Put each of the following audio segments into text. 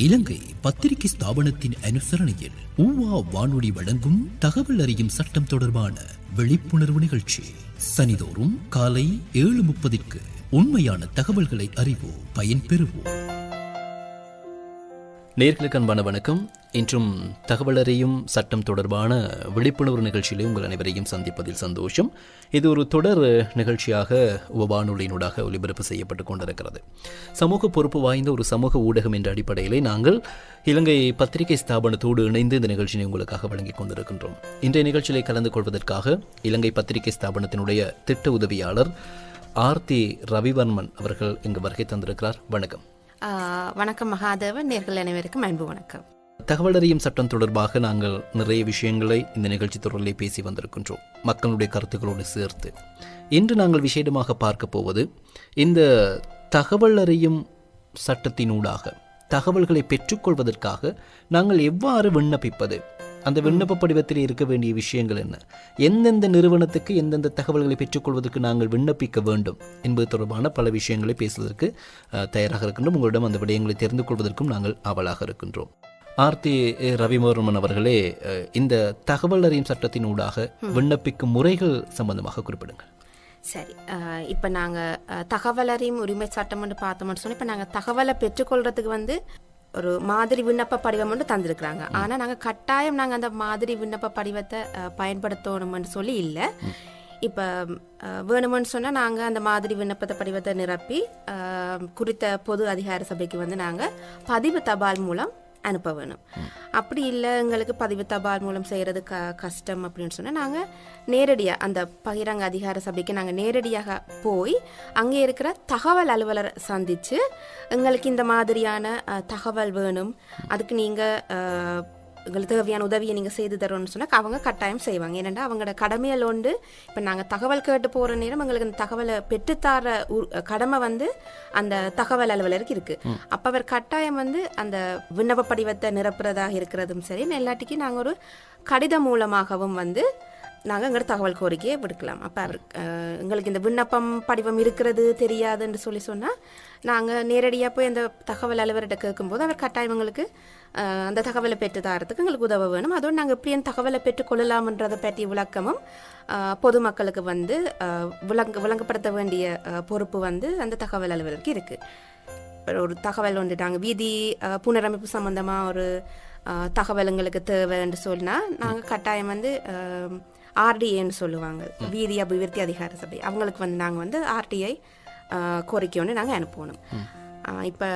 இலங்கை பத்திரிகை ஸ்தாபனத்தின் அனுசரணையில் ஊவா வானொலி வழங்கும் தகவல் அறியும் சட்டம் தொடர்பான விழிப்புணர்வு நிகழ்ச்சி. சனிதோறும் காலை ஏழு முப்பதிற்கு உண்மையான தகவல்களை அறிவோம் பயன்பெறுவோம். நேர்களுக்கு அன்பான வணக்கம். இன்றும் தகவலறையும் சட்டம் தொடர்பான விழிப்புணர்வு நிகழ்ச்சியிலே உங்கள் அனைவரையும் சந்திப்பதில் சந்தோஷம். இது ஒரு தொடர் நிகழ்ச்சியாக வானொலியினூடாக ஒலிபரப்பு செய்யப்பட்டு கொண்டிருக்கிறது. சமூக பொறுப்பு வாய்ந்த ஒரு சமூக ஊடகம் என்ற அடிப்படையிலே நாங்கள் இலங்கை பத்திரிகை ஸ்தாபனத்தோடு இணைந்து இந்த நிகழ்ச்சியை உங்களுக்காக வழங்கிக் கொண்டிருக்கின்றோம். இன்றைய நிகழ்ச்சியிலே கலந்து கொள்வதற்காக இலங்கை பத்திரிகை ஸ்தாபனத்தினுடைய திட்ட உதவியாளர் ஆர்த்தி ரவிவர்மன் அவர்கள் இங்கு வருகை தந்திருக்கிறார். வணக்கம். வணக்கம் மகாதேவன். நேர்கள் அனைவருக்கும் அன்பு வணக்கம். தகவல் அறியும் சட்டம் தொடர்பாக நாங்கள் நிறைய விஷயங்களை இந்த நிகழ்ச்சி தொடரிலே பேசி வந்திருக்கின்றோம். மக்களுடைய கருத்துக்களோடு சேர்த்து. இன்று நாங்கள் விசேடமாக பார்க்க போவது இந்த தகவல் அறியும் சட்டத்தினூடாக தகவல்களை பெற்றுக்கொள்வதற்காக நாங்கள் எவ்வாறு விண்ணப்பிப்பது அந்த விண்ணப்ப படிவத்தில் இருக்க வேண்டிய விஷயங்கள் என்ன எந்தெந்த நிறுவனத்துக்கு எந்தெந்த தகவல்களை பெற்றுக்கொள்வதற்கு நாங்கள் விண்ணப்பிக்க வேண்டும் என்பது தொடர்பான பல விஷயங்களை பேசுவதற்கு தயாராக இருக்கின்றோம். உங்களிடம் அந்த விடயங்களை தெரிந்து கொள்வதற்கும் நாங்கள் ஆவலாக இருக்கின்றோம். ஆர்த்தி ரவிமோர்மன் அவர்களே இந்த தகவல் அறியும் சட்டத்தினூடாக விண்ணப்பிக்கும் முறைகள் சம்பந்தமாக குறிப்பிடுங்கள். சரி இப்போ நாங்கள் தகவல் அறியும் உரிமை சட்டம் வந்து பார்த்தோம்னு சொன்னால் இப்போ நாங்கள் தகவலை பெற்றுக்கொள்றதுக்கு வந்து ஒரு மாதிரி விண்ணப்ப படிவம் வந்து தந்திருக்கிறாங்க. ஆனால் நாங்கள் கட்டாயம் நாங்கள் அந்த மாதிரி விண்ணப்ப படிவத்தை பயன்படுத்தணும்னு சொல்லி இல்லை. இப்போ வேணுமென்னு சொன்னால் நாங்கள் அந்த மாதிரி விண்ணப்பத்த படிவத்தை நிரப்பி குறித்த பொது அதிகார சபைக்கு வந்து நாங்கள் பதிவு தபால் மூலம் அனுப்ப வேணும் அப்படி இல்லை எங்களுக்கு பதிவு தபால் மூலம் செய்கிறது க கஷ்டம் அப்படின்னு சொன்னால் நாங்கள் நேரடியாக அந்த பகிரங்க அதிகார சபைக்கு நாங்கள் நேரடியாக போய் அங்கே இருக்கிற தகவல் அலுவலரை சந்தித்து எங்களுக்கு இந்த மாதிரியான தகவல் வேணும். அதுக்கு நீங்கள் எங்களுக்கு தேவையான உதவியை நீங்கள் செய்து தரோன்னு சொன்னால் அவங்க கட்டாயம் செய்வாங்க. ஏனெண்டா அவங்களோட கடமையில் உண்டு. இப்போ நாங்கள் தகவல் கேட்டு போகிற நேரம் எங்களுக்கு அந்த தகவலை பெற்றுத்தர கடமை வந்து அந்த தகவல் அலுவலருக்கு இருக்குது அப்போ அவர் கட்டாயம் வந்து அந்த விண்ணப்ப படிவத்தை நிரப்புறதாக இருக்கிறதும் சரி இல்லாட்டிக்கு நாங்கள் ஒரு கடிதம் மூலமாகவும் வந்து நாங்கள் எங்களோட தகவல் கோரிக்கையை விடுக்கலாம். அப்போ அவர் எங்களுக்கு இந்த விண்ணப்பம் படிவம் இருக்கிறது தெரியாதுன்னு சொல்லி சொன்னால் நாங்கள் நேரடியாக போய் அந்த தகவல் அலுவலர்கிட்ட கேட்கும்போது அவர் கட்டாயம் எங்களுக்கு அந்த தகவலை பெற்று தரத்துக்கு எங்களுக்கு உதவ வேணும். அதோடு நாங்கள் எப்படி அந்த தகவலை பெற்றுக்கொள்ளலாம்ன்றதை பற்றிய விளக்கமும் பொதுமக்களுக்கு வந்து விளங்க விளங்கப்படுத்த வேண்டிய பொறுப்பு வந்து அந்த தகவல் அலுவலருக்கு இருக்குது ஒரு தகவல் நாங்கள் வீதி புனரமைப்பு சம்மந்தமாக ஒரு தகவல் எங்களுக்கு தேவைன்னு சொன்னால் நாங்கள் கட்டாயம் வந்து ஆர்டிஏன்னு சொல்லுவாங்க. வீதி அபிவிருத்தி அதிகார சபை. அவங்களுக்கு வந்து நாங்கள் வந்து ஆர்டிஐ கோரிக்கை ஒன்று நாங்கள் அனுப்பணும் இப்போ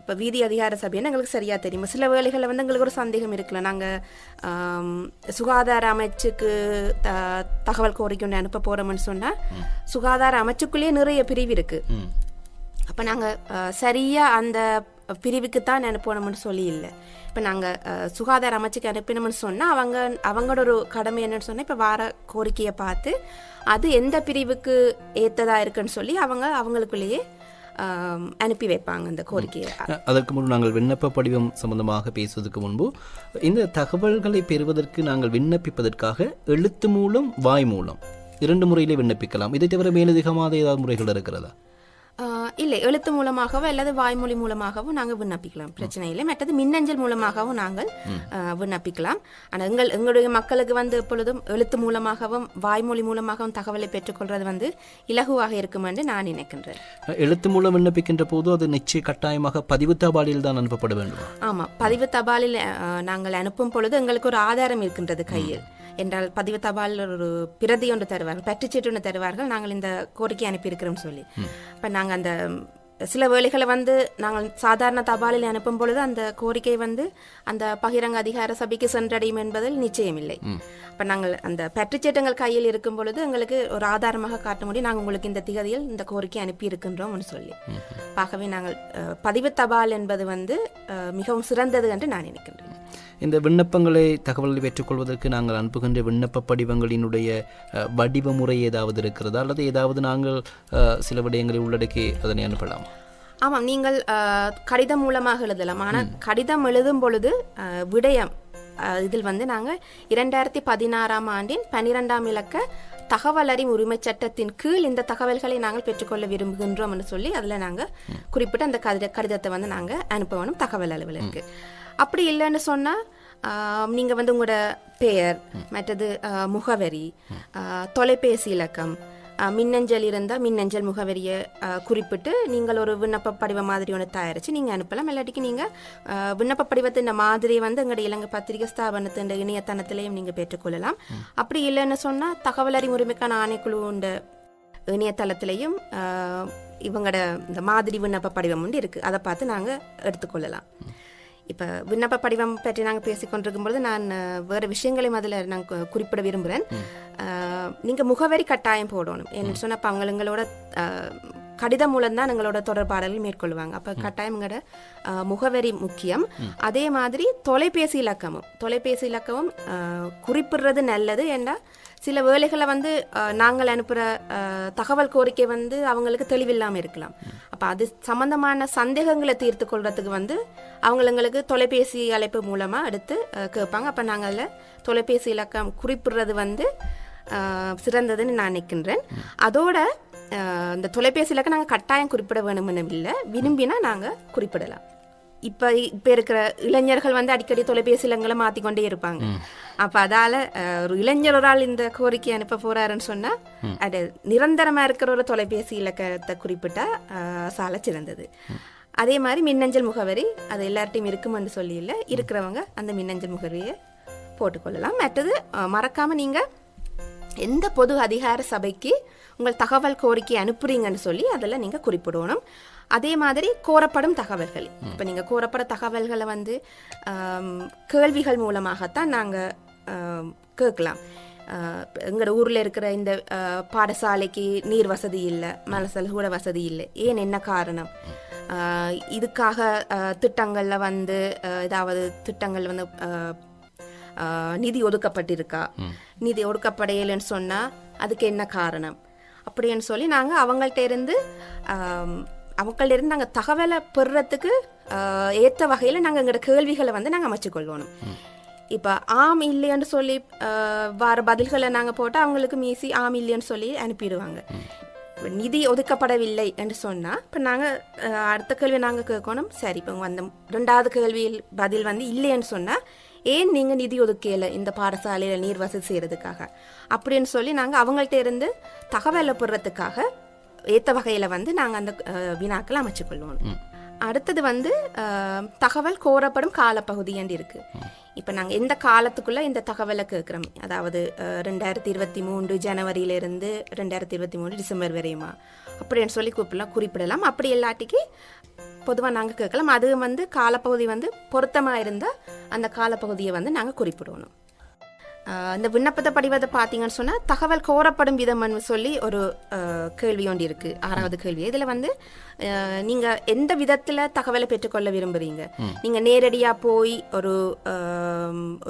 இப்போ வீதி அதிகார சபைன்னு எங்களுக்கு சரியாக தெரியும் சில வேளைகளில் வந்து எங்களுக்கு ஒரு சந்தேகம் இருக்குல்ல நாங்கள் சுகாதார அமைச்சுக்கு தகவல் கோரிக்கை ஒன்று அனுப்ப போகிறோம்னு சொன்னால் சுகாதார அமைச்சுக்குள்ளேயே நிறைய பிரிவு இருக்குது அப்போ நாங்கள் சரியாக அந்த பிரிவுக்கு தான் அனுப்பணும்னு சொல்லி இல்லை இப்போ நாங்கள் சுகாதார அமைச்சுக்கு அனுப்பினோம்னு சொன்னால் அவங்க அவங்களோட ஒரு கடமை என்னன்னு சொன்னால் இப்போ வார கோரிக்கையை பார்த்து அது எந்த பிரிவுக்கு ஏற்றதாக இருக்குன்னு சொல்லி அவங்க அவங்களுக்குள்ளேயே அனுப்பி வைப்பாங்க அந்த கோரிக்கையை. அதற்கு முன்பு நாங்கள் விண்ணப்ப படிவம் சம்பந்தமாக பேசுவதற்கு முன்பு இந்த தகவல்களை பெறுவதற்கு நாங்கள் விண்ணப்பிப்பதற்காக எழுத்து மூலம் வாய் மூலம் இரண்டு முறையிலே விண்ணப்பிக்கலாம். இதை தவிர மேலதிகமாக ஏதாவது முறைகள் இருக்கிறதா? இல்லை எழுத்து மூலமாகவோ அல்லது வாய்மொழி மூலமாகவும் நாங்கள் விண்ணப்பிக்கலாம். பிரச்சனை இல்லை. மற்றது மின்னஞ்சல் மூலமாகவும் நாங்கள் விண்ணப்பிக்கலாம். ஆனால் எங்கள் எங்களுடைய மக்களுக்கு வந்து எப்பொழுதும் எழுத்து மூலமாகவும் வாய்மொழி மூலமாகவும் தகவலை பெற்றுக்கொள்வது வந்து இலகுவாக இருக்கும் என்று நான் நினைக்கின்றேன். எழுத்து மூலம் விண்ணப்பிக்கின்ற போது அது நிச்சய கட்டாயமாக பதிவு தபாலில் தான் அனுப்பப்பட வேண்டும்? ஆமாம். பதிவு தபாலில் நாங்கள் அனுப்பும் பொழுது எங்களுக்கு ஒரு ஆதாரம் இருக்கின்றது கையில். என்றால் பதிவு தபாலில் ஒரு பிரதி ஒன்று தருவார்கள் பற்றுச்சீட்டு ஒன்று தருவார்கள் நாங்கள் இந்த கோரிக்கை அனுப்பியிருக்கிறோம் சொல்லி. இப்போ நாங்கள் அந்த சில வேளைகளை வந்து நாங்கள் சாதாரண தபாலில் அனுப்பும் பொழுது அந்த கோரிக்கை வந்து அந்த பகிரங்க அதிகார சபைக்கு சென்றடையும் என்பதில் நிச்சயமில்லை. இப்போ நாங்கள் அந்த பற்றுச்சீட்டங்கள் கையில் இருக்கும் பொழுது எங்களுக்கு ஒரு ஆதாரமாக காட்ட முடியும் நாங்கள் உங்களுக்கு இந்த திகதியில் இந்த கோரிக்கை அனுப்பி இருக்கின்றோம்னு சொல்லி ஆகவே நாங்கள் பதிவு தபால் என்பது வந்து அஹ், மிகவும் சிறந்தது என்று நான் நினைக்கின்றேன். இந்த விண்ணப்பங்களை தகவல்களை பெற்றுக்கொள்வதற்கு நாங்கள் அனுப்புகின்ற விண்ணப்ப படிவங்களினுடைய வடிவ முறை ஏதாவது இருக்கிறதா? அல்லது ஏதாவது நாங்கள் சில விடயங்களை உள்ளடக்கி அதனை அனுப்பலாம்? ஆமாம் நீங்கள் கடிதம் மூலமாக எழுதலாம். ஆனால் கடிதம் எழுதும் பொழுது விடயம் இதில் வந்து நாங்கள் இரண்டாயிரத்தி பதினாறாம் ஆண்டின் பன்னிரெண்டாம் இலக்க தகவல் அறியும் உரிமை சட்டத்தின் கீழ் இந்த தகவல்களை நாங்கள் பெற்றுக்கொள்ள விரும்புகின்றோம் என்று சொல்லி அதில் நாங்கள் குறிப்பிட்ட அந்த கடித கடிதத்தை வந்து நாங்கள் அனுப்பணும் தகவல் அலுவலருக்கு. அப்படி இல்லைன்னு சொன்னால் நீங்கள் வந்து உங்களோட பெயர் மற்றது முகவரி தொலைபேசி இலக்கம் மின்னஞ்சல் இருந்தால் மின்னஞ்சல் முகவரியை குறிப்பிட்டு நீங்கள் ஒரு விண்ணப்ப படிவம் மாதிரி ஒன்று தயாரித்து நீங்கள் அனுப்பலாம். இல்லாட்டிக்கு நீங்கள் விண்ணப்ப படிவத்தின் மாதிரி வந்து எங்களுடைய இலங்கை பத்திரிகை ஸ்தாபனத்தின் இணையதளத்திலையும் நீங்கள் பெற்றுக்கொள்ளலாம். அப்படி இல்லைன்னு சொன்னால் தகவல் அறிவுரிமைக்கான உரிமைக்கான ஆணைக்குழு இணையதளத்திலையும் இவங்களோட இந்த மாதிரி விண்ணப்ப படிவம் உண்டு இருக்குது அதை பார்த்து நாங்கள் எடுத்துக்கொள்ளலாம். இப்போ விண்ணப்ப படிவம் பற்றி நாங்கள் பேசிக்கொண்டிருக்கும் பொழுது நான் வேறு விஷயங்களையும் அதில் நான் குறிப்பிட விரும்புகிறேன் நீங்கள் முகவரி கட்டாயம் போடணும். ஏன்னு சொன்னால் அப்போ அவங்க எங்களோட அஹ், கடிதம் மூலம் தான் எங்களோட தொடர்பாடல்கள் மேற்கொள்வாங்க. அப்போ கட்டாயம் எங்களோட முகவரி முக்கியம். அதே மாதிரி தொலைபேசி இலக்கமும். தொலைபேசி இலக்கமும் குறிப்பிடுறது நல்லது. ஏன்னா சில வேலைகளை வந்து நாங்கள் அனுப்புகிற தகவல் கோரிக்கை வந்து அவங்களுக்கு தெளிவில்லாமல் இருக்கலாம். அப்போ அது சம்பந்தமான சந்தேகங்களை தீர்த்து கொள்றதுக்கு வந்து அவங்க எங்களுக்கு தொலைபேசி அழைப்பு மூலமாக எடுத்து கேட்பாங்க. அப்போ நாங்கள் அதில் தொலைபேசி இலக்கம் குறிப்பிடுறது வந்து சிறந்ததுன்னு நான் நினைக்கின்றேன். அதோட இந்த தொலைபேசி இலக்கம் நாங்கள் கட்டாயம் குறிப்பிட வேணும்னு இல்லை விரும்பினா நாங்கள் குறிப்பிடலாம். இப்போ இப்போ இருக்கிற இளைஞர்கள் வந்து அடிக்கடி தொலைபேசி இலங்களை மாற்றிக்கொண்டே இருப்பாங்க அப்போ அதால் ஒரு இளைஞர் ஒரு ஆள் இந்த கோரிக்கை அனுப்ப போகிறாருன்னு சொன்னால் அது நிரந்தரமாக இருக்கிற ஒரு தொலைபேசி இலக்கத்தை குறிப்பிட்டா சால சிறந்தது. அதே மாதிரி மின்னஞ்சல் முகவரி அது எல்லார்ட்டையும் இருக்குமென்னு சொல்லி இல்லை இருக்கிறவங்க அந்த மின்னஞ்சல் முகவரியை போட்டுக்கொள்ளலாம். மற்றது அஹ், மறக்காம நீங்கள் எந்த பொது அதிகார சபைக்கு உங்கள் தகவல் கோரிக்கை அனுப்புறீங்கன்னு சொல்லி அதில் நீங்கள் குறிப்பிடணும். அதே மாதிரி கோரப்படும் தகவல்கள். இப்போ நீங்கள் கோரப்பட தகவல்களை வந்து கேள்விகள் மூலமாகத்தான் நாங்கள் கேட்கலாம். எங்களோட ஊரில் இருக்கிற இந்த பாடசாலைக்கு நீர் வசதி இல்லை மலசல் கூட வசதி இல்லை. ஏன் என்ன காரணம்? இதுக்காக திட்டங்களில் வந்து ஏதாவது திட்டங்கள் வந்து நிதி ஒதுக்கப்பட்டிருக்கா? நிதி ஒதுக்கப்படையலைன்னு சொன்னா அதுக்கு என்ன காரணம்? அப்படின்னு சொல்லி நாங்க அவங்கள்ட்ட இருந்து அவங்கள்ட்ட இருந்து நாங்க தகவலை பெறுறதுக்கு ஏத்த வகையில நாங்க எங்களோட கேள்விகளை வந்து நாங்க அமைச்சுக்கொள்ளணும் இப்போ ஆம் இல்லைன்னு சொல்லி வர பதில்களை நாங்கள் போட்டால் அவங்களுக்கு மீசி ஆம் இல்லைன்னு சொல்லி அனுப்பிடுவாங்க. நிதி ஒதுக்கப்படவில்லை என்று சொன்னால் இப்போ நாங்கள் அடுத்த கேள்வி நாங்கள் கேட்கணும். சரி இப்போ அந்த ரெண்டாவது கேள்வியில் பதில் வந்து இல்லைன்னு சொன்னால் ஏன் நீங்கள் நிதி ஒதுக்கல இந்த பாடசாலையில் நீர் வசதி செய்கிறதுக்காக அப்படின்னு சொல்லி நாங்கள் அவங்கள்ட்ட இருந்து தகவலை பெறுறதுக்காக ஏற்ற வகையில் வந்து நாங்கள் அந்த வினாக்களை அமைச்சுக்கொள்வோம். அடுத்தது வந்து தகவல் கோரப்படும் காலப்பகுதி என்று இருக்கு? இப்போ நாங்கள் எந்த காலத்துக்குள்ள இந்த தகவலை கேட்குறோம்? அதாவது ரெண்டாயிரத்தி இருபத்தி மூன்று ஜனவரியிலிருந்து ரெண்டாயிரத்தி இருபத்தி மூணு டிசம்பர் வரையுமா? அப்படின்னு சொல்லி குறிப்பிடலாம் குறிப்பிடலாம். அப்படி எல்லாட்டிக்கு பொதுவாக நாங்கள் கேட்கலாம். அது வந்து காலப்பகுதி வந்து பொருத்தமாக இருந்தால் அந்த காலப்பகுதியை வந்து நாங்கள் குறிப்பிடணும். இந்த விண்ணப்பத்தை படிவத்தை பார்த்தீங்கன்னு சொன்னால் தகவல் கோரப்படும் விதம்னு சொல்லி ஒரு கேள்வி ஒன்று இருக்குது ஆறாவது கேள்வி. இதில் வந்து நீங்கள் எந்த விதத்தில் தகவலை பெற்றுக்கொள்ள விரும்புகிறீங்க நீங்கள் நேரடியாக போய் ஒரு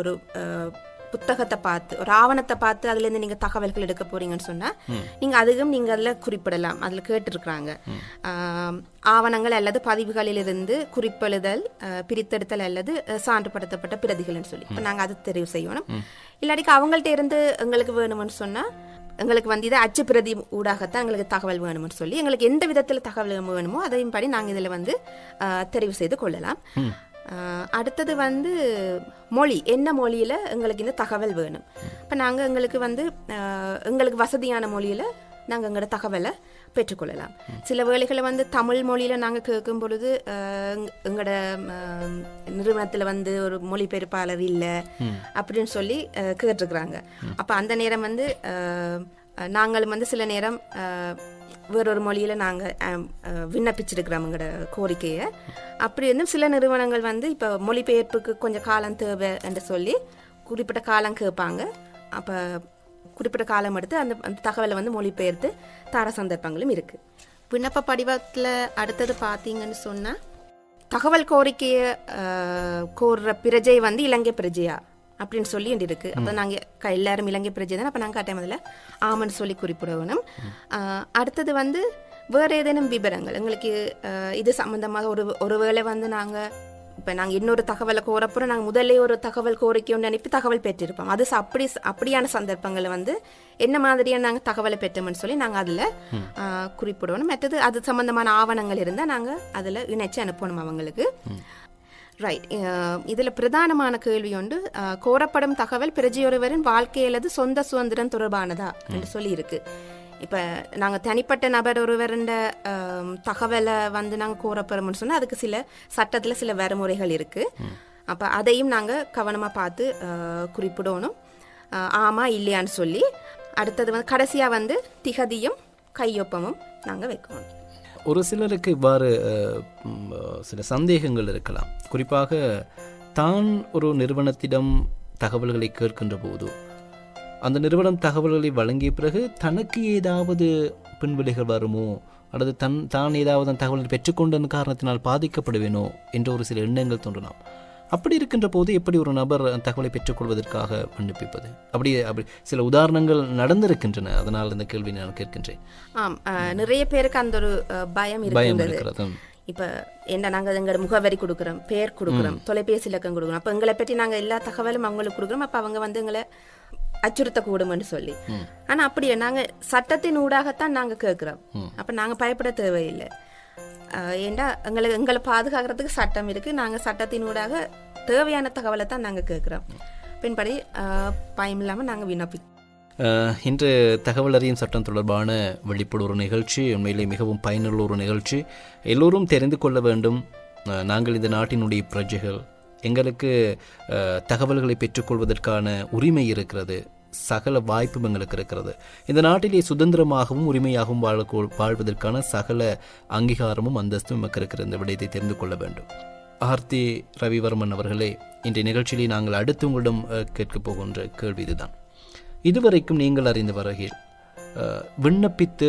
ஒரு புத்தகத்தை பார்த்து ஒரு ஆவணத்தை பார்த்து அதுலேருந்து நீங்கள் தகவல்கள் எடுக்க போறீங்கன்னு சொன்னால் நீங்கள் அதுவும் நீங்கள் அதில் குறிப்பிடலாம். அதில் கேட்டிருக்கிறாங்க. ஆவணங்கள் அல்லது பதிவுகளிலிருந்து குறிப்பெழுதல் பிரித்தெடுத்தல் அல்லது சான்றுபடுத்தப்பட்ட பிரதிகள்னு சொல்லி. இப்போ நாங்கள் அதை தெரிவு செய்யணும். இல்லாட்டிக்கு அவங்கள்ட்ட இருந்து எங்களுக்கு வேணும்னு சொன்னால் எங்களுக்கு வந்து இது அச்சு பிரதி ஊடாகத்தான் எங்களுக்கு தகவல் வேணும்னு சொல்லி எங்களுக்கு எந்த விதத்தில் தகவல் வேணுமோ அதையும் படி நாங்கள் இதில் வந்து ஆஹ், தெரிவு செய்து கொள்ளலாம். அடுத்தது வந்து மொழி. என்ன மொழியில் எங்களுக்கு இந்த தகவல் வேணும்? இப்போ நாங்கள் எங்களுக்கு வந்து எங்களுக்கு வசதியான மொழியில் நாங்கள் எங்களோட தகவலை பெற்றுக்கொள்ளலாம். சில வேளைகளை வந்து தமிழ் மொழியில் நாங்கள் கேட்கும் பொழுது எங்களோட நிறுவனத்தில் வந்து ஒரு மொழிபெயர்ப்பாளர் இல்லை அப்படின்னு சொல்லி கேட்டிருக்கிறாங்க. அப்போ அந்த நேரம் வந்து நாங்களும் வந்து சில நேரம் வேறொரு மொழியில் நாங்கள் விண்ணப்பிச்சிருக்கிறோம் எங்களோட கோரிக்கையை. அப்படி இருந்தும் சில நிறுவனங்கள் வந்து இப்போ மொழிபெயர்ப்புக்கு கொஞ்சம் காலம் தேவை என்று சொல்லி குறிப்பிட்ட காலம் கேட்பாங்க. அப்போ குறிப்பிட்ட காலம் எடுத்து அந்த அந்த தகவலை வந்து மொழிபெயர்த்து தர சந்தர்ப்பங்களும் இருக்குது விண்ணப்ப படிவத்தில் அடுத்தது பார்த்தீங்கன்னு சொன்னால் தகவல் கோரிக்கையை கோர்ற பிரஜை வந்து இலங்கை பிரஜையா? அப்படின்னு சொல்லி இருக்கு. அப்போ நாங்கள் எல்லாரும் இலங்கை பிரஜை தானே அப்போ நாங்கள் கட்டாயம் அதில் ஆமன்னு சொல்லி குறிப்பிடணும். அடுத்தது வந்து வேறு ஏதேனும் விவரங்கள் எங்களுக்கு இது சம்மந்தமாக ஒரு ஒருவேளை வந்து நாங்கள் இப்போ நாங்கள் இன்னொரு தகவலை கோரப்புறம். நாங்கள் முதல்ல ஒரு தகவல் கோரிக்கை ஒன்று அனுப்பி தகவல் பெற்றிருப்போம். அது அப்படி அப்படியான சந்தர்ப்பங்களில் வந்து என்ன மாதிரியான நாங்கள் தகவலை பெற்றோம்னு சொல்லி நாங்கள் அதில் குறிப்பிடணும். மற்றது அது சம்பந்தமான ஆவணங்கள் இருந்தால் நாங்கள் அதில் இணைச்சு அனுப்பணும் அவங்களுக்கு. ரைட் இதில் பிரதானமான கேள்வி ஒன்று அஹ், கோரப்படும் தகவல் பிரஜையொருவரின் வாழ்க்கை அல்லது சொந்த சுதந்திரம் தொடர்பானதா என்று சொல்லி இருக்கு இப்போ நாங்கள் தனிப்பட்ட நபர் ஒருவருண்ட அஹ், தகவலை வந்து நாங்கள் கோரப்படுறோம்னு சொன்னால் அதுக்கு சில சட்டத்தில் சில வரைமுறைகள் இருக்கு. அப்போ அதையும் நாங்கள் கவனமாக பார்த்து அஹ், குறிப்பிடணும். அஹ், ஆமா இல்லையான்னு சொல்லி அடுத்தது வந்து கடைசியாக வந்து திகதியும் கையொப்பமும் நாங்கள் வைக்கணும். ஒரு சிலருக்கு இவ்வாறு சில சந்தேகங்கள் இருக்கலாம். குறிப்பாக தான் ஒரு நிறுவனத்திடம் தகவல்களை கேட்கின்ற போது அந்த நிறுவனம் தகவல்களை வழங்கிய பிறகு தனக்கு ஏதாவது பின்விளைகள் வருமோ அல்லது தன் தான் ஏதாவது தகவல்கள் தகவலை பெற்றுக்கொண்ட காரணத்தினால் பாதிக்கப்படுவேனோ என்ற ஒரு சில எண்ணங்கள் தோன்றலாம். அப்படி இருக்கின்ற போது எப்படி ஒரு நபர் தகவலை பெற்றுக்கொள்வதற்காக விண்ணப்பிப்பது அப்படி அப்படி சில உதாரணங்கள் நடந்திருக்கின்றன அதனால் இந்த கேள்வி நான் கேட்கின்றேன். ஆம் நிறைய பேருக்கு அந்த ஒரு பயம் பயம் இருக்கிறது. இப்போ என்ன நாங்கள் எங்களோட முகவரி கொடுக்குறோம் பேர் கொடுக்குறோம் தொலைபேசி இலக்கம் கொடுக்குறோம். அப்போ எங்களை பற்றி நாங்கள் எல்லா தகவலும் அவங்களுக்கு கொடுக்குறோம். அப்போ அவங்க வந்து எங்களை அச்சுறுத்தக்கூடும்னு சொல்லி. ஆனால் அப்படியே நாங்கள் சட்டத்தின் ஊடாகத்தான் நாங்கள் கேட்குறோம். அப்போ நாங்கள் பயப்பட தேவையில்லை. ஏண்டா எங்களை எங்களை பாதுகாக்கிறதுக்கு சட்டம் இருக்குது நாங்கள் சட்டத்தின் ஊடாக தேவையான தகவலை தான் நாங்கள் கேட்குறோம் பின்படி பயம் இல்லாமல் நாங்கள் விண்ணப்பி இன்று தகவல் அறியும் சட்டம் தொடர்பான வெளிப்படும் ஒரு நிகழ்ச்சி உண்மையிலே மிகவும் பயனுள்ள ஒரு நிகழ்ச்சி. எல்லோரும் தெரிந்து கொள்ள வேண்டும். நாங்கள் இந்த நாட்டினுடைய பிரஜைகள். எங்களுக்கு தகவல்களை பெற்றுக்கொள்வதற்கான உரிமை இருக்கிறது. சகல வாய்ப்பும் எங்களுக்கு இருக்கிறது. இந்த நாட்டிலே சுதந்திரமாகவும் உரிமையாகவும் வாழ வாழ்வதற்கான சகல அங்கீகாரமும் அந்தஸ்தும் எமக்கு இருக்கிற இந்த விடயத்தை தெரிந்து கொள்ள வேண்டும். ஆர்த்தி ரவிவர்மன் அவர்களே இன்றைய நிகழ்ச்சியிலே நாங்கள் அடுத்து உங்களிடம் கேட்கப் போகின்ற கேள்வி இதுதான். இதுவரைக்கும் நீங்கள் அறிந்த வரையில் விண்ணப்பித்து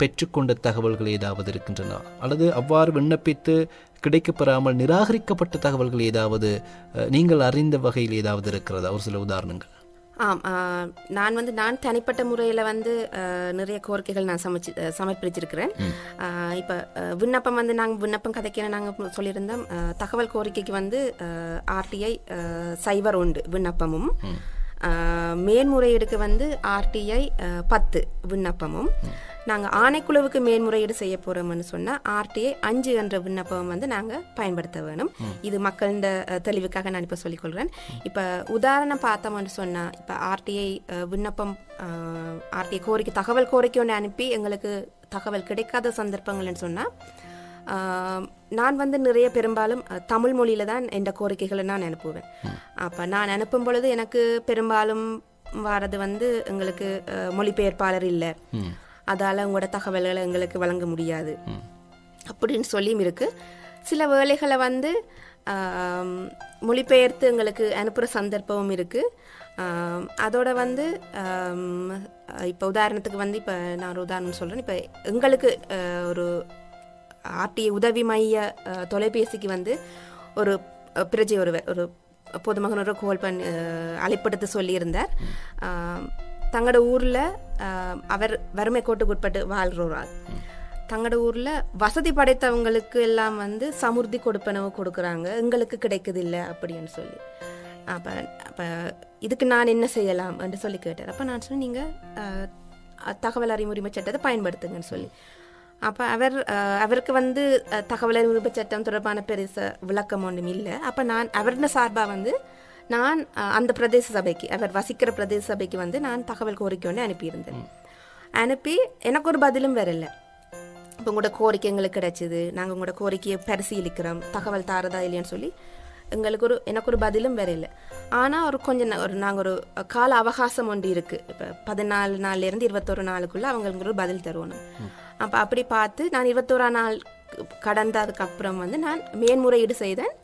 பெற்றுக்கொண்ட தகவல்கள் ஏதாவது இருக்கின்றன? அல்லது அவ்வாறு விண்ணப்பித்து கிடைக்கப்பெறாமல் நிராகரிக்கப்பட்ட தகவல்கள் ஏதாவது நீங்கள் அறிந்த வகையில் ஏதாவது இருக்கிறதா? ஒரு சில உதாரணங்கள். ஆம் நான் வந்து நான் தனிப்பட்ட முறையில் வந்து நிறைய கோரிக்கைகள் நான் சமைச்சு சமர்ப்பிச்சிருக்கிறேன் இப்போ விண்ணப்பம் வந்து நாங்கள் விண்ணப்பம் கதைக்கிற நாங்கள் சொல்லியிருந்தோம். தகவல் கோரிக்கைக்கு வந்து ஆர்டிஐ சைபர் உண்டு விண்ணப்பமும். மேன்முறையீடுக்கு வந்து ஆர்டிஐ பத்து விண்ணப்பமும். நாங்கள் ஆணைக்குழுவுக்கு மேன்முறையீடு செய்ய போகிறோம்னு சொன்னால் ஆர்டிஐ அஞ்சு என்ற விண்ணப்பம் வந்து நாங்கள் பயன்படுத்த வேணும். இது மக்களின் தெளிவுக்காக நான் இப்போ சொல்லிக்கொள்கிறேன் இப்போ உதாரணம் பார்த்தோம்னு சொன்னால் இப்போ ஆர்டிஐ விண்ணப்பம் ஆர்டிஐ கோரிக்கை தகவல் கோரிக்கை ஒன்று அனுப்பி எங்களுக்கு தகவல் கிடைக்காத சந்தர்ப்பங்கள்னு சொன்னால் நான் வந்து நிறைய பெரும்பாலும் தமிழ் மொழியில தான் எந்த கோரிக்கைகளை நான் அனுப்புவேன். அப்போ நான் அனுப்பும் பொழுது எனக்கு பெரும்பாலும் வாரது வந்து எங்களுக்கு மொழிபெயர்ப்பாளர் இல்லை. அதால் உங்களோட தகவல்களை எங்களுக்கு வழங்க முடியாது. அப்படின்னு சொல்லியும் இருக்கு. சில வேலைகளை வந்து மொழிபெயர்த்து எங்களுக்கு அனுப்புகிற சந்தர்ப்பமும் இருக்கு. ஆம், அதோட வந்து இப்போ உதாரணத்துக்கு வந்து இப்போ நான் ஒரு உதாரணம் சொல்கிறேன் இப்போ எங்களுக்கு ஒரு ஆர்டிஐ உதவி மைய தொலைபேசிக்கு வந்து ஒரு பிரஜை ஒருவர் ஒரு பொதுமகன் ஒரு கோல் பண்ணி அழைப்படுத்த சொல்லியிருந்தார். தங்களோட ஊரில் அவர் வறுமை கோட்டுக்கு உட்பட்டு வாழ்கிற ஒரு ஆள் தங்களோட ஊரில் வசதி படைத்தவங்களுக்கு எல்லாம் வந்து சமுர்த்தி கொடுப்பனவு கொடுக்குறாங்க. எங்களுக்கு கிடைக்குதில்லை அப்படின்னு சொல்லி. அப்போ அப்போ இதுக்கு நான் என்ன செய்யலாம் என்று சொல்லி கேட்டார். அப்போ நான் சொன்னேன் நீங்கள் தகவல் அறிவுரிமை சட்டத்தை பயன்படுத்துங்கன்னு சொல்லி. அப்போ அவர் அவருக்கு வந்து தகவல் அறிவுரிமை சட்டம் தொடர்பான பெருச விளக்கம் ஒன்றும் இல்லை. அப்போ நான் அவருடைய சார்பாக வந்து நான் அந்த பிரதேச சபைக்கு அவர் வசிக்கிற பிரதேச சபைக்கு வந்து நான் தகவல் கோரிக்கை ஒன்று அனுப்பியிருந்தேன். அனுப்பி எனக்கு ஒரு பதிலும் வரல. இப்போ உங்களோட கோரிக்கை எங்களுக்கு கிடைச்சிது. நாங்கள் உங்களோட கோரிக்கையை பரிசீலிக்கிறோம். தகவல் தாரதா இல்லையான்னு சொல்லி எங்களுக்கு ஒரு எனக்கு ஒரு பதிலும் வரையில ஆனால் ஒரு கொஞ்சம் ஒரு நாங்கள் ஒரு கால அவகாசம் ஒன்று இருக்குது இப்போ பதினாலு நாள்லேருந்து இருபத்தொரு நாளுக்குள்ளே அவங்களுக்கு ஒரு பதில் தருவணும் அப்போ அப்படி பார்த்து நான் இருபத்தோரா நாள் கடந்ததுக்கு அப்புறம் வந்து நான் மேன்முறையீடு செய்தேன்.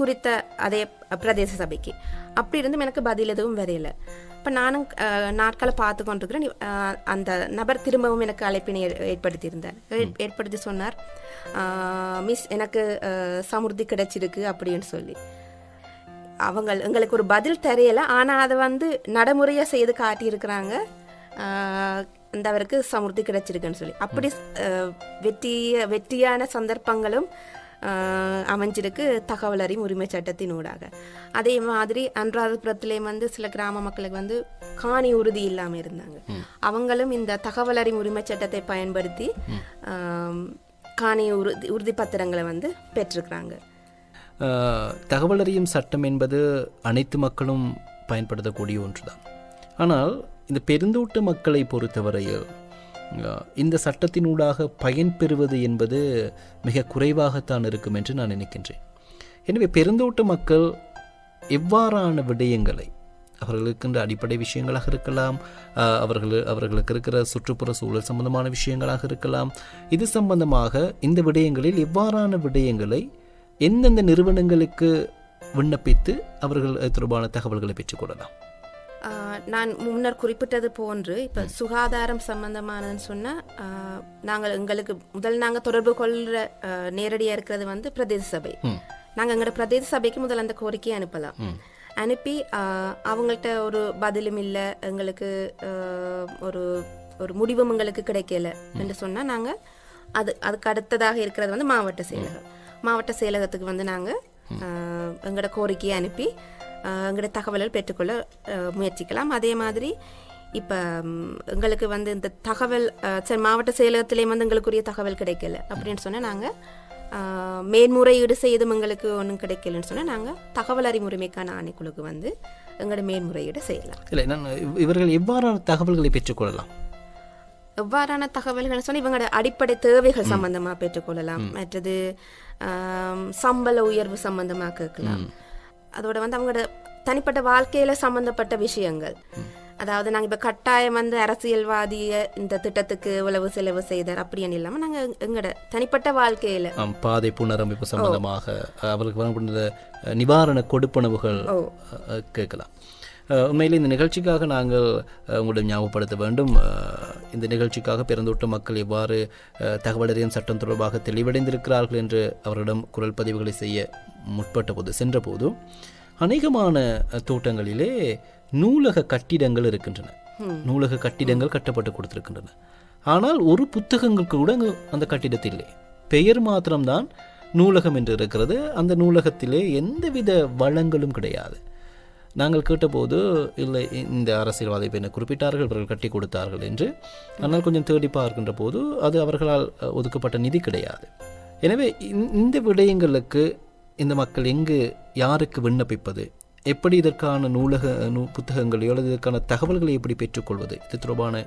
குறித்த அதே பிரதேச சபைக்கு. அப்படி இருந்தும் எனக்கு பதில் எதுவும் வரையல. இப்போ நானும் நாட்களை பார்த்து கொண்டிருக்கிறேன். அந்த நபர் திரும்பவும் எனக்கு அழைப்பினை ஏற்படுத்தியிருந்தார். ஏற்படுத்தி சொன்னார். மிஸ் எனக்கு சமுர்த்தி கிடைச்சிருக்கு அப்படின்னு சொல்லி. அவங்க எங்களுக்கு ஒரு பதில் தெரியல. ஆனால் அதை வந்து நடைமுறையாக செய்து காட்டியிருக்கிறாங்க. இந்த அவருக்கு சமுர்த்தி கிடைச்சிருக்குன்னு சொல்லி. அப்படி ஆஹ் வெற்றி வெற்றியான சந்தர்ப்பங்களும் அமைஞ்சிருக்கு தகவல் அறியும் உரிமை சட்டத்தினூடாக அதே மாதிரி அனுராதபுரத்திலே வந்து சில கிராம மக்களுக்கு வந்து காணி உறுதி இல்லாமல் இருந்தாங்க. அவங்களும் இந்த தகவல் அறியும் உரிமை சட்டத்தை பயன்படுத்தி காணி உறுதி உறுதி பத்திரங்களை வந்து பெற்றிருக்கிறாங்க. தகவல் அறியும் சட்டம் என்பது அனைத்து மக்களும் பயன்படுத்தக்கூடிய ஒன்றுதான். ஆனால் இந்த பெருந்தோட்ட மக்களை பொறுத்தவரையில் இந்த சட்டத்தினூடாக பயன்பெறுவது என்பது மிக குறைவாகத்தான் இருக்கும் என்று நான் நினைக்கின்றேன். எனவே பெருந்தோட்ட மக்கள் எவ்வாறான விடயங்களை அவர்களுக்கு இருக்கின்ற அடிப்படை விஷயங்களாக இருக்கலாம் அவர்கள் அவர்களுக்கு இருக்கிற சுற்றுப்புற சூழல் சம்பந்தமான விஷயங்களாக இருக்கலாம் இது சம்பந்தமாக இந்த விடயங்களில் எவ்வாறான விடயங்களை எந்தெந்த நிறுவனங்களுக்கு விண்ணப்பித்து அவர்கள் தொடர்பான தகவல்களை பெற்றுக்கொள்ளலாம் நான் முன்னர் குறிப்பிட்டது போன்று இப்போ சுகாதாரம் சம்பந்தமானதுன்னு சொன்னால் நாங்கள் எங்களுக்கு முதல் நாங்கள் தொடர்பு கொள்கிற நேரடியாக இருக்கிறது வந்து பிரதேச சபை. நாங்கள் எங்களோட பிரதேச சபைக்கு முதல்ல அந்த கோரிக்கையை அனுப்பலாம். அனுப்பி அவங்கள்ட்ட ஒரு பதிலும் இல்லை எங்களுக்கு ஆஹ் ஒரு ஒரு முடிவும் எங்களுக்கு கிடைக்கல என்று சொன்னால் நாங்கள் அது அதுக்கு அடுத்ததாக இருக்கிறது வந்து மாவட்ட செயலகம். மாவட்ட செயலகத்துக்கு வந்து நாங்கள் எங்களோட கோரிக்கையை அனுப்பி எங்களோட தகவல்கள் பெற்றுக்கொள்ள முயற்சிக்கலாம். அதே மாதிரி இப்போ எங்களுக்கு வந்து இந்த தகவல் சரி மாவட்ட செயலகத்திலேயும் வந்து எங்களுக்குரிய தகவல் கிடைக்கல அப்படின்னு சொன்னால் நாங்கள் மேன்முறையீடு செய்தும் எங்களுக்கு ஒன்றும் கிடைக்கலன்னு சொன்னால் நாங்கள் தகவல் அறிமுறைமைக்கான ஆணைக்குழுக்கு வந்து எங்களோட மேன்முறையீடு செய்யலாம். இல்லை நான் இவ்- இவர்கள் எவ்வாறான தகவல்களை பெற்றுக்கொள்ளலாம்? எவ்வாறான தகவல்கள் சொன்னால் இவங்களோட அடிப்படை தேவைகள் சம்பந்தமாக பெற்றுக்கொள்ளலாம். மற்றது சம்பள உயர்வு சம்பந்தமாக கேட்கலாம். அதோட வந்து அவங்களோட தனிப்பட்ட வாழ்க்கையில சம்பந்தப்பட்ட விஷயங்கள். அதாவது நாங்கள் இப்போ கட்டாயம் வந்து அரசியல்வாதிய இந்த திட்டத்துக்கு இவ்வளவு செலவு செய்தார் அப்படின்னு இல்லாமல் நாங்கள் எங்களோட தனிப்பட்ட வாழ்க்கையில. பாதை புனரமைப்பு சம்பந்தமாக அவர்களுக்கு வழங்கப்படுகிற அஹ், நிவாரண கொடுப்பனவுகள் கேட்கலாம். உண்மையில் இந்த நிகழ்ச்சிக்காக நாங்கள் உங்களிடம் ஞாபகப்படுத்த வேண்டும். இந்த நிகழ்ச்சிக்காக பிறந்தோட்ட மக்கள் எவ்வாறு அஹ், தகவல் அறியும் சட்டம் தொடர்பாக தெளிவடைந்திருக்கிறார்கள் என்று அவரிடம் குரல் பதிவுகளை செய்ய முற்பட்ட போது சென்றபோது அநேகமான தோட்டங்களிலே நூலக கட்டிடங்கள் இருக்கின்றன. நூலக கட்டிடங்கள் கட்டப்பட்டு கொடுத்திருக்கின்றன. ஆனால் ஒரு புத்தகங்கள் கூட அந்த கட்டிடத்தில். இல்லை பெயர் மாத்திரம்தான் நூலகம் என்று இருக்கிறது. அந்த நூலகத்திலே எந்தவித வளங்களும் கிடையாது. நாங்கள் கேட்டபோது இல்லை இந்த அரசியல்வாதி பெண்ணை குறிப்பிட்டார்கள் இவர்கள் கட்டி கொடுத்தார்கள் என்று ஆனால் கொஞ்சம் தேடி பார்க்கின்ற போது அது அவர்களால் ஒதுக்கப்பட்ட நிதி கிடையாது. எனவே இந்த- இந்த விடயங்களுக்கு இந்த மக்கள் எங்கு யாருக்கு விண்ணப்பிப்பது? எப்படி இதற்கான நூலக நூ புத்தகங்களையோ அல்லது இதற்கான தகவல்களை எப்படி பெற்றுக்கொள்வது? இது தொடர்பான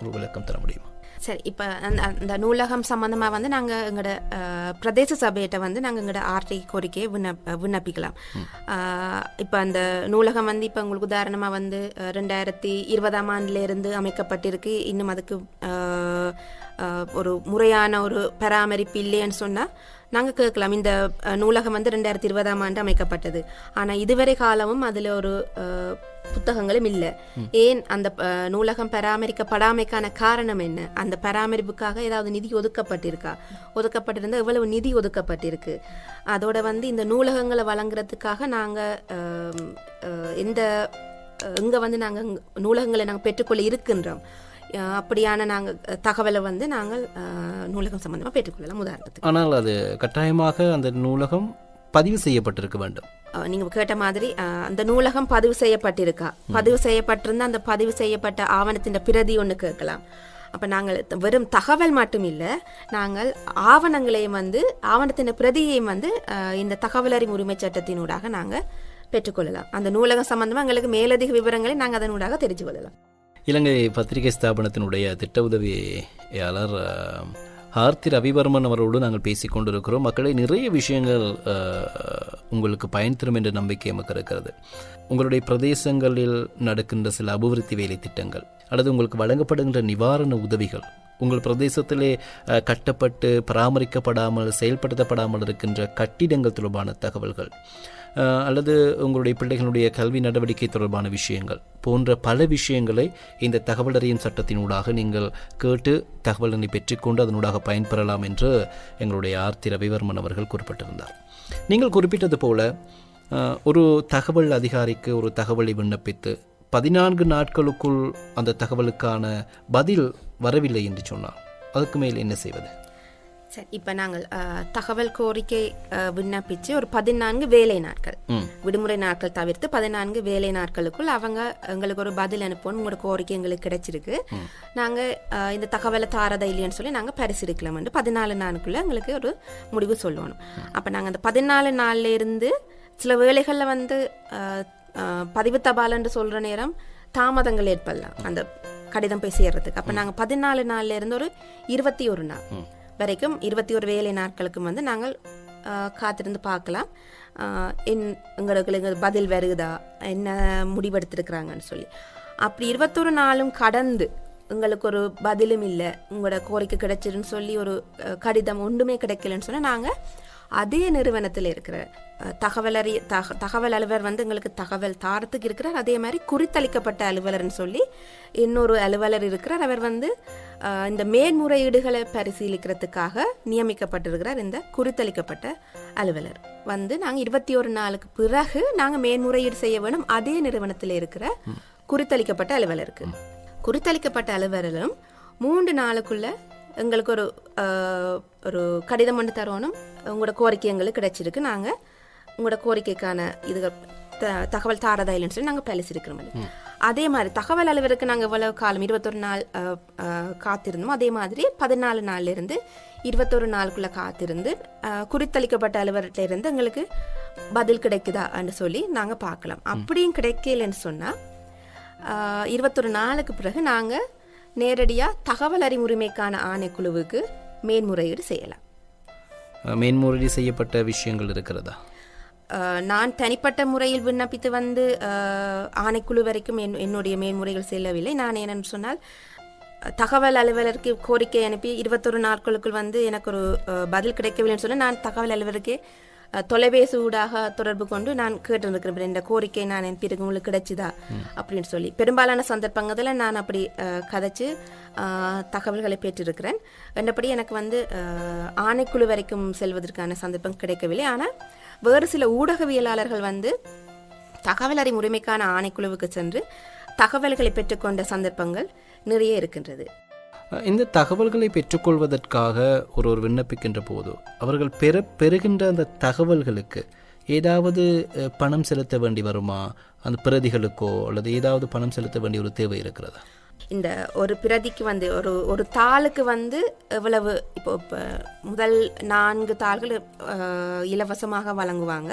ஒரு விளக்கம் தர முடியுமா? சரி இப்போ அந்த அந்த நூலகம் சம்மந்தமாக வந்து நாங்கள் எங்களோட பிரதேச சபையிட்ட வந்து நாங்கள் எங்களோட ஆர்டி கோரிக்கையை விண்ணப்ப விண்ணப்பிக்கலாம். இப்போ அந்த நூலகம் வந்து இப்போ உங்களுக்கு உதாரணமாக வந்து ரெண்டாயிரத்தி இருபதாம் ஆண்டிலிருந்து அமைக்கப்பட்டிருக்கு. இன்னும் அதுக்கு ஒரு முறையான ஒரு பராமரிப்பு இல்லைன்னு சொன்னால் நாங்கள் கேட்கலாம். இந்த நூலகம் வந்து ரெண்டாயிரத்தி இருபதாம் ஆண்டு அமைக்கப்பட்டது. ஆனால் இதுவரை காலமும் அதில் ஒரு புத்தகங்களும் இல்லை. ஏன் அந்த நூலகம் பராமரிக்கப்படாமைக்கான காரணம் என்ன? அந்த பராமரிப்புக்காக ஏதாவது நிதி ஒதுக்கப்பட்டிருக்கா? ஒதுக்கப்பட்டிருந்தா எவ்வளவு நிதி ஒதுக்கப்பட்டிருக்கு? அதோட வந்து இந்த நூலகங்களை வழங்குறதுக்காக நாங்கள் எந்த எங்கே வந்து நாங்கள் நூலகங்களை நாங்கள் பெற்றுக்கொள்ள இருக்கின்றோம்? அப்படியான நாங்கள் தகவலை வந்து நாங்கள் நூலகம் சம்பந்தமாக பெற்றுக்கொள்ளலாம் உதாரணத்துக்கு. ஆனால் அது கட்டாயமாக அந்த நூலகம் பதிவு செய்யப்பட்டிருக்க வேண்டும். அஹ் நீங்க கேட்ட மாதிரி அந்த நூலகம் பதிவு செய்யப்பட்டிருக்கா? பதிவு செய்யப்பட்டிருந்தா அந்த பதிவு செய்யப்பட்ட ஆவணத்தின் பிரதி ஒன்று கேட்கலாம். அப்ப நாங்கள் வெறும் தகவல் மட்டும் இல்ல நாங்கள் ஆவணங்களையும் வந்து ஆவணத்தின் பிரதியையும் வந்து அஹ், இந்த தகவல் அறிவு உரிமை சட்டத்தினூடாக நாங்க பெற்றுக்கொள்ளலாம். அந்த நூலகம் சம்பந்தமா எங்களுக்கு மேலதிக விவரங்களை நாங்க அதனூடாக தெரிஞ்சு கொள்ளலாம் இலங்கை பத்திரிகை ஸ்தாபனத்தினுடைய திட்ட உதவியாளர் ஆர்த்தி ரவிவர்மன் அவரோடு நாங்கள் பேசிக் கொண்டிருக்கிறோம். மக்களை நிறைய விஷயங்கள் உங்களுக்கு பயன் தரும் என்ற நம்பிக்கை நமக்கு இருக்கிறது. உங்களுடைய பிரதேசங்களில் நடக்கின்ற சில அபிவிருத்தி வேலை திட்டங்கள் அல்லது உங்களுக்கு வழங்கப்படுகின்ற நிவாரண உதவிகள் உங்கள் பிரதேசத்திலே கட்டப்பட்டு பராமரிக்கப்படாமல் செயல்படுத்தப்படாமல் இருக்கின்ற கட்டிடங்கள் தொடர்பான தகவல்கள் அல்லது உங்களுடைய பிள்ளைகளுடைய கல்வி நடவடிக்கை தொடர்பான விஷயங்கள் போன்ற பல விஷயங்களை இந்த தகவல் அறியும் சட்டத்தினூடாக நீங்கள் கேட்டு தகவலினை பெற்றுக்கொண்டு அதனூடாக பயன்பெறலாம் என்று எங்களுடைய ஆர்த்தி ரவிவர்மன் அவர்கள் குறிப்பிட்டிருந்தார். நீங்கள் குறிப்பிட்டது போல ஒரு தகவல் அதிகாரிக்கு ஒரு தகவலை விண்ணப்பித்து பதினான்கு நாட்களுக்குள் அந்த தகவலுக்கான பதில் வரவில்லை என்று சொன்னால் அதுக்கு மேல் என்ன செய்வது? சரி இப்போ நாங்கள் தகவல் கோரிக்கை விண்ணப்பிச்சு ஒரு பதினான்கு வேலை நாட்கள். விடுமுறை நாட்கள் தவிர்த்து பதினான்கு வேலை நாட்களுக்குள் அவங்க எங்களுக்கு ஒரு பதில் அனுப்பணும் உங்களோட கோரிக்கை எங்களுக்கு கிடைச்சிருக்கு. நாங்கள் இந்த தகவலை தாரதா இல்லையான்னு சொல்லி நாங்கள் பரிசீலிக்கலாம் பதினாலு நாளுக்குள்ள எங்களுக்கு ஒரு முடிவு சொல்லணும். அப்போ நாங்கள் அந்த பதினாலு நாள்ல இருந்து சில வேளைகளில் வந்து பதிவு தபால்னு சொல்கிற நேரம் தாமதங்கள் ஏற்படலாம். அந்த கடிதம் போய் சேர்றதுக்கு. அப்போ நாங்கள் பதினாலு நாள்ல இருந்து ஒரு இருபத்தி ஒரு நாள். வரைக்கும் இருபத்தி ஒரு வேலை நாட்களுக்கும் வந்து நாங்கள் காத்திருந்து பார்க்கலாம். என் எங்களுக்கு எங்களுக்கு பதில் வருகுதா என்ன முடிவெடுத்திருக்கிறாங்கன்னு சொல்லி. அப்படி இருபத்தொரு நாளும் கடந்து எங்களுக்கு ஒரு பதிலும் இல்லை. உங்களோட கோரிக்கை கிடைச்சிருன்னு சொல்லி ஒரு கடிதம் ஒன்றுமே கிடைக்கலன்னு சொன்னால் நாங்கள் அதே நிறுவனத்தில் இருக்கிற தகவலறி தக தகவல் அலுவலர் வந்து எங்களுக்கு தகவல் தாரத்துக்கு இருக்கிறார். அதே மாதிரி குறித்தளிக்கப்பட்ட அலுவலர்னு சொல்லி இன்னொரு அலுவலர் இருக்கிறார். அவர் வந்து இந்த மேன்முறையீடுகளை பரிசீலிக்கிறதுக்காக நியமிக்கப்பட்டிருக்கிறார். இந்த குறித்தளிக்கப்பட்ட அலுவலர். வந்து நாங்கள் இருபத்தி ஒரு நாளுக்கு பிறகு நாங்கள் மேன்முறையீடு செய்ய வேணும். அதே நிறுவனத்தில் இருக்கிற குறித்தளிக்கப்பட்ட அலுவலருக்கு. குறித்தளிக்கப்பட்ட அலுவலரும் மூன்று நாளுக்குள்ள எங்களுக்கு ஒரு ஒரு கடிதம் ஒன்று தரணும். உங்களோட கோரிக்கை எங்களுக்கு கிடைச்சிருக்கு. நாங்கள் உங்களோட கோரிக்கைக்கான இது த- தகவல் தாரதா இல்லைன்னு சொல்லி நாங்கள் பரிசீலிக்கிறோம் அதே. மாதிரி தகவல் அலுவலருக்கு நாங்கள் எவ்வளவு காலம் இருபத்தொரு நாள் காத்திருந்தோம். அதே மாதிரி பதினாலு நாள்ல இருந்து இருபத்தொரு நாளுக்குள்ள காத்திருந்து குறித்தளிக்கப்பட்ட அலுவலர்கிட்ட இருந்து எங்களுக்கு பதில் கிடைக்குதான்னு சொல்லி நாங்கள் பார்க்கலாம். அப்படியும் கிடைக்கலன்னு சொன்னால் இருபத்தொரு நாளுக்கு பிறகு நாங்கள் நேரடியாக தகவல் அறிவுரிமைக்கான ஆணைக்குழுவுக்கு மேன்முறையீடு செய்யலாம். மேன்முறையீடு செய்யப்பட்ட விஷயங்கள் இருக்கிறதா? நான் தனிப்பட்ட முறையில் விண்ணப்பித்து வந்து ஆணைக்குழு வரைக்கும் என் என்னுடைய மேன்முறைகள் செல்லவில்லை. நான் என்னன்னு சொன்னால் தகவல் அலுவலருக்கு கோரிக்கை அனுப்பி இருபத்தொரு நாட்களுக்குள் வந்து எனக்கு ஒரு பதில் கிடைக்கவில்லைன்னு சொன்னால் நான் தகவல் அலுவலருக்கு தொலைபேசி ஊடாக தொடர்பு கொண்டு நான் கேட்டிருந்திருக்கிறேன். இந்த கோரிக்கை நான் அனுப்பியிருக்கு உங்களுக்கு கிடைச்சிதா? அப்படின்னு சொல்லி. பெரும்பாலான சந்தர்ப்பங்களில் நான் அப்படி கதைச்சு தகவல்களை பெற்றிருக்கிறேன். என்னபடி எனக்கு வந்து ஆணைக்குழு வரைக்கும் செல்வதற்கான சந்தர்ப்பம் கிடைக்கவில்லை. ஆனால் வேறு சில ஊடகவியலாளர்கள் வந்து தகவல் அறியும் உரிமைக்கான ஆணைக்குழுவுக்கு சென்று தகவல்களை பெற்றுக்கொண்ட சந்தர்ப்பங்கள் நிறைய இருக்கின்றது. இந்த தகவல்களை பெற்றுக்கொள்வதற்காக ஒருவர் விண்ணப்பிக்கின்ற போது அவர்கள் பெற பெறுகின்ற அந்த தகவல்களுக்கு ஏதாவது பணம் செலுத்த வேண்டி வருமா? அந்த பிரதிகளுக்கோ அல்லது ஏதாவது பணம் செலுத்த வேண்டிய ஒரு தேவை இருக்கிறதா? இந்த ஒரு பிரதிக்கு வந்து ஒரு ஒரு தாளுக்கு வந்து எவ்வளவு இப்போ இப்போ முதல் நான்கு தாள்கள் இலவசமாக வழங்குவாங்க.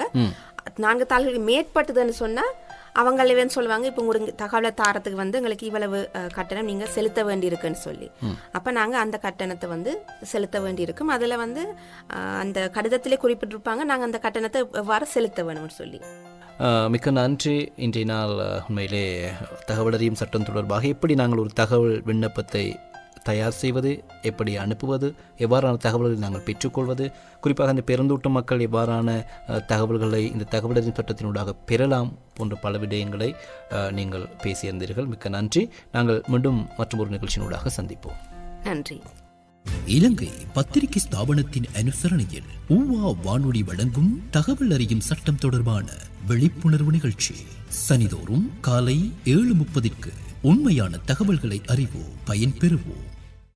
நான்கு தாள்களுக்கு மேற்பட்டதுன்னு சொன்னால் அவங்களே வந்து சொல்லுவாங்க இப்போ உங்களுக்கு தகவலை தாரத்துக்கு வந்து எங்களுக்கு இவ்வளவு கட்டணம் நீங்கள் செலுத்த வேண்டியிருக்குன்னு சொல்லி. அப்போ நாங்கள் அந்த கட்டணத்தை வந்து செலுத்த வேண்டியிருக்கும். அதில் வந்து அந்த கடிதத்திலே குறிப்பிட்டிருப்பாங்க நாங்கள் அந்த கட்டணத்தை எவ்வாறு செலுத்த வேணும்னு சொல்லி. மிக்க நன்றி. இன்றைய நாள் உண்மையிலே தகவலறியும் சட்டம் தொடர்பாக எப்படி நாங்கள் ஒரு தகவல் விண்ணப்பத்தை தயார் செய்வது எப்படி அனுப்புவது எவ்வாறான தகவல்களை நாங்கள் பெற்றுக்கொள்வது குறிப்பாக அந்த பெருந்தோட்ட மக்கள் எவ்வாறான தகவல்களை இந்த தகவலறியும் சட்டத்தினூடாக பெறலாம் போன்ற பல விடயங்களை நீங்கள் பேசியிருந்தீர்கள். மிக்க நன்றி. நாங்கள் மீண்டும் மற்றொரு நிகழ்ச்சியினூடாக சந்திப்போம். நன்றி. இலங்கை பத்திரிகை ஸ்தாபனத்தின் அனுசரணையில் ஊவா வானொலி வழங்கும் தகவல் அறியும் சட்டம் தொடர்பான விழிப்புணர்வு நிகழ்ச்சி. சனிதோறும் காலை ஏழு முப்பதிற்கு உண்மையான தகவல்களை அறிவோம் பயன்பெறுவோம்